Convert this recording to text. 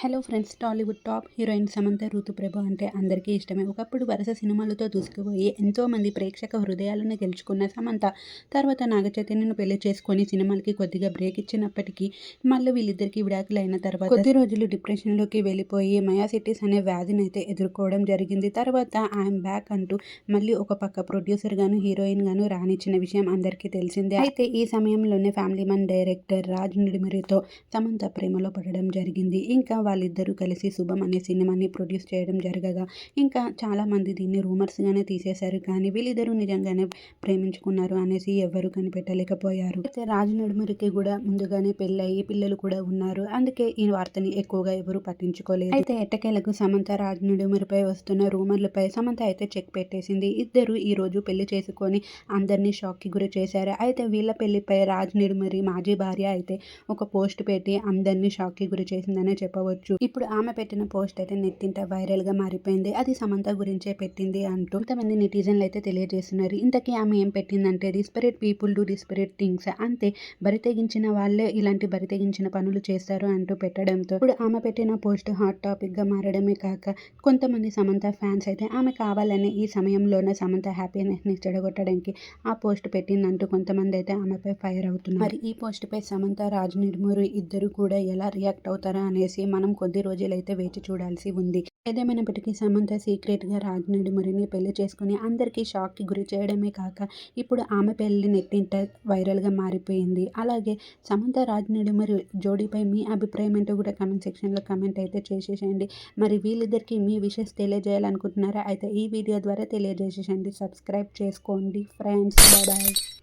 Hello friends Tollywood top heroine Samantha Ruthuprabha అంటే అందరికీ ఇష్టమే. ఒకప్పుడు వరుస సినిమాలతో దూసుకుపోయి ఎంతోమంది ప్రేక్షక హృదయాలను గెలుచుకున్న సమంత తర్వాత నాగచైతన్యను పెళ్ళి చేసుకొని సినిమాలకి కొద్దిగా బ్రేక్ ఇచ్చినప్పటికీ మళ్ళీ వీళ్ళిద్దరికీ విడాకులైన తర్వాత కొద్ది రోజులు డిప్రెషన్లోకి వెళ్ళిపోయి మయాసిటీస్ అనే వ్యాధిని అయితే ఎదుర్కోవడం జరిగింది. తర్వాత ఐఎమ్ బ్యాక్ అంటూ మళ్ళీ ఒక పక్క ప్రొడ్యూసర్ గాను హీరోయిన్ గాను రానిచ్చిన విషయం అందరికీ తెలిసిందే. అయితే ఈ సమయంలోనే ఫ్యామిలీ మన్ డైరెక్టర్ రాజ్ నిడిమిరితో సమంత ప్రేమలో పడడం జరిగింది. ఇంకా వాళ్ళిద్దరూ కలిసి శుభం అనే సినిమాని ప్రొడ్యూస్ చేయడం జరగగా ఇంకా చాలామంది దీన్ని రూమర్స్గానే తీసేశారు. కానీ వీళ్ళిద్దరూ నిజంగానే ప్రేమించుకున్నారు అనేసి ఎవరు కనిపెట్టలేకపోయారు. అయితే రాజు నడుమురికి కూడా ముందుగానే పెళ్ళయి పిల్లలు కూడా ఉన్నారు. అందుకే ఈ వార్తని ఎక్కువగా ఎవరు పట్టించుకోలేదు. అయితే ఎట్టకేలకు సమంత రాజు నడుమురిపై వస్తున్న రూమర్లపై సమంత అయితే చెక్ పెట్టేసింది. ఇద్దరు ఈ రోజు పెళ్ళి చేసుకొని అందరినీ షాక్కి గురి చేశారు. అయితే వీళ్ళ పెళ్ళిపై రాజ్ నిడుమరి మాజీ భార్య అయితే ఒక పోస్ట్ పెట్టి అందరినీ షాక్కి గురి చేసిందనే చెప్పవచ్చు. ఇప్పుడు ఆమె పెట్టిన పోస్ట్ అయితే నెట్టింట వైరల్గా మారిపోయింది. అది సమంత గురించే పెట్టింది అంటూ కొంతమంది నెటిజన్లు అయితే తెలియజేస్తున్నారు. ఇంతకీ ఆమె ఏం పెట్టిందంటే desperate people do desperate things అంతే. బరితెగించిన వాళ్ళే ఇలాంటి బరితెగించిన పనులు చేస్తారు అంటూ పెట్టడంతో ఇప్పుడు ఆమె పెట్టిన పోస్ట్ హాట్ టాపిక్గా మారడమే కాక కొంతమంది సమంత ఫ్యాన్స్ అయితే ఆమె కావాలని ఈ సమయంలోనే సమంత హ్యాపీనెస్ని చెడగొట్టడానికి ఆ పోస్ట్ పెట్టిందంటూ కొంతమంది అయితే ఆమెపై ఫైర్ అవుతున్నారు. మరి ఈ పోస్ట్ పై సమంత రాజ్ నిర్మూరు ఇద్దరు కూడా ఎలా రియాక్ట్ అవుతారా అనేసి మనం కొద్ది రోజులైతే వేచి చూడాల్సి ఉంది. ఏదేమైనప్పటికీ సమంత సీక్రెట్గా రాజ్ మురిని పెళ్ళి చేసుకుని అందరికీ షాక్కి గురి చేయడమే కాక ఇప్పుడు ఆమె పెళ్ళి నెట్టింట వైరల్గా మారిపోయింది. అలాగే సమంత రాజ్ మరి జోడీపై మీ అభిప్రాయం ఏంటో కూడా కమెంట్ సెక్షన్లో కమెంట్ అయితే చేసేసేయండి. మరి వీళ్ళిద్దరికీ మీ విషెస్ తెలియజేయాలనుకుంటున్నారా? అయితే ఈ వీడియో ద్వారా తెలియజేసేసండి సబ్స్క్రైబ్ చేసుకోండి. Friends bye